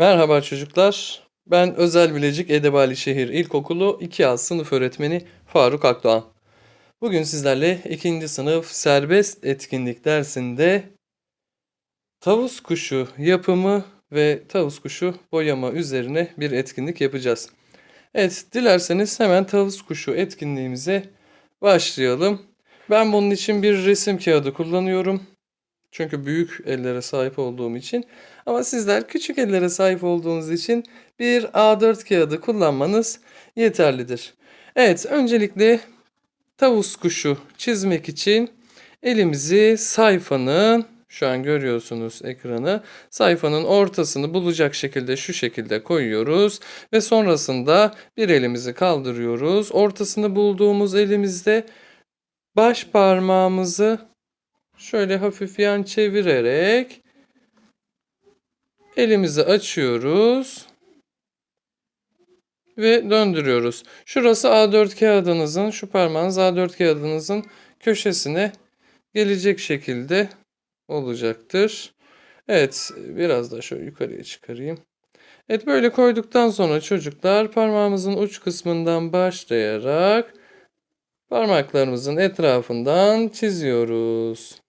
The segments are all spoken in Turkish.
Merhaba çocuklar. Ben Özel Bilecik Edebali Şehir İlkokulu 2A sınıf öğretmeni Faruk Akdoğan. Bugün sizlerle 2. sınıf serbest etkinlik dersinde tavus kuşu yapımı ve tavus kuşu boyama üzerine bir etkinlik yapacağız. Evet, dilerseniz hemen tavus kuşu etkinliğimize başlayalım. Ben bunun için bir resim kağıdı kullanıyorum. Çünkü büyük ellere sahip olduğum için. Ama sizler küçük ellere sahip olduğunuz için bir A4 kağıdı kullanmanız yeterlidir. Evet, öncelikle tavus kuşu çizmek için elimizi sayfanın şu an görüyorsunuz ekranı. Sayfanın ortasını bulacak şekilde şu şekilde koyuyoruz ve sonrasında bir elimizi kaldırıyoruz. Ortasını bulduğumuz elimizde baş parmağımızı şöyle hafif yan çevirerek elimizi açıyoruz ve döndürüyoruz. Şurası A4 kağıdınızın, şu parmağınız A4 kağıdınızın köşesine gelecek şekilde olacaktır. Evet, biraz da şöyle yukarıya çıkarayım. Evet, böyle koyduktan sonra çocuklar parmağımızın uç kısmından başlayarak parmaklarımızın etrafından çiziyoruz.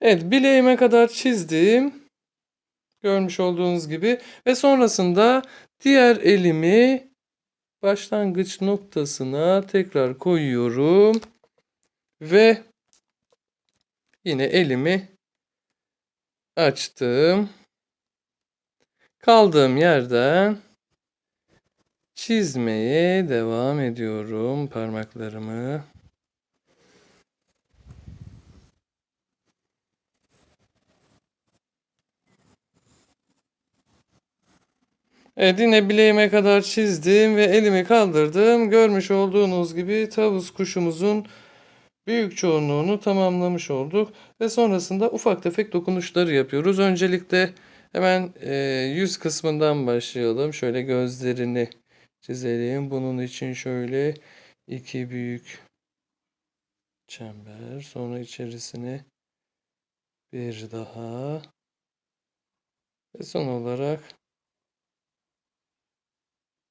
Evet, bileğime kadar çizdim. Görmüş olduğunuz gibi ve sonrasında diğer elimi başlangıç noktasına tekrar koyuyorum ve yine elimi açtım. Kaldığım yerden çizmeye devam ediyorum parmaklarımı. Evet yine bileğime kadar çizdim ve elimi kaldırdım. Görmüş olduğunuz gibi tavus kuşumuzun büyük çoğunluğunu tamamlamış olduk. Ve sonrasında ufak tefek dokunuşları yapıyoruz. Öncelikle hemen e, yüz kısmından başlayalım. Şöyle gözlerini çizelim. Bunun için şöyle iki büyük çember. Sonra içerisine bir daha. Ve son olarak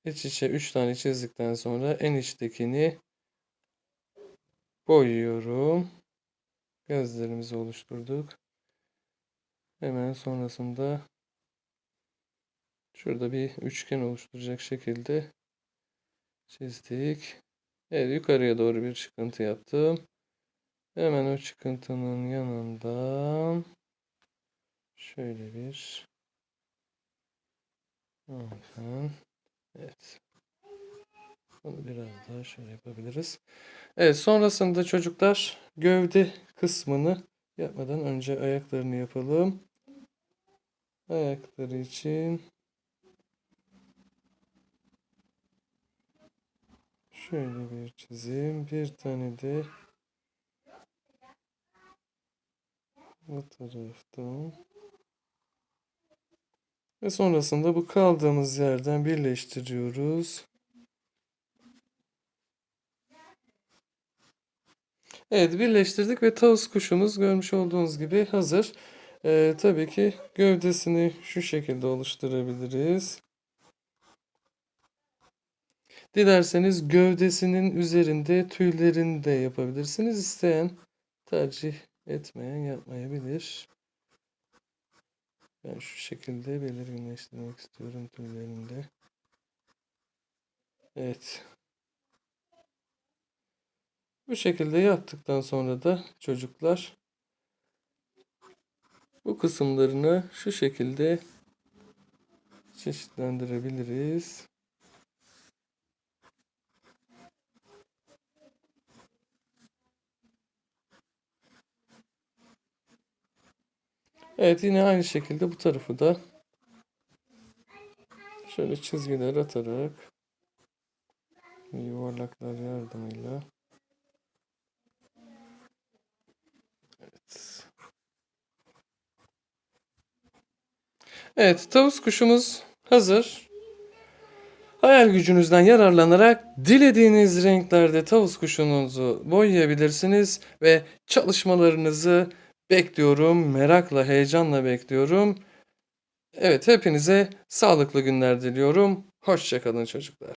İç içe 3 tane çizdikten sonra en içtekini boyuyorum. Gözlerimizi oluşturduk. Hemen sonrasında şurada bir üçgen oluşturacak şekilde çizdik. Evet yukarıya doğru bir çıkıntı yaptım. Hemen o çıkıntının yanından şöyle bir bakın Evet. Bunu biraz daha şöyle yapabiliriz. Evet sonrasında çocuklar gövde kısmını yapmadan önce ayaklarını yapalım. Ayakları için şöyle bir çizim. Bir tane de bu taraftan. Ve sonrasında bu kaldığımız yerden birleştiriyoruz. Evet birleştirdik ve tavus kuşumuz görmüş olduğunuz gibi hazır. Ee, tabii ki gövdesini şu şekilde oluşturabiliriz. Dilerseniz gövdesinin üzerinde tüylerini de yapabilirsiniz. İsteyen tercih etmeyen yapmayabilir. Ben şu şekilde belirginleştirmek istiyorum tüylerinde. Evet. Bu şekilde yaptıktan sonra da çocuklar bu kısımlarını şu şekilde çeşitlendirebiliriz. Evet yine aynı şekilde bu tarafı da şöyle çizgiler atarak yuvarlaklar yardımıyla Evet. Evet, tavus kuşumuz hazır. Hayal gücünüzden yararlanarak dilediğiniz renklerde tavus kuşunuzu boyayabilirsiniz ve çalışmalarınızı bekliyorum, merakla, heyecanla bekliyorum. Evet, hepinize sağlıklı günler diliyorum. Hoşça kalın çocuklar.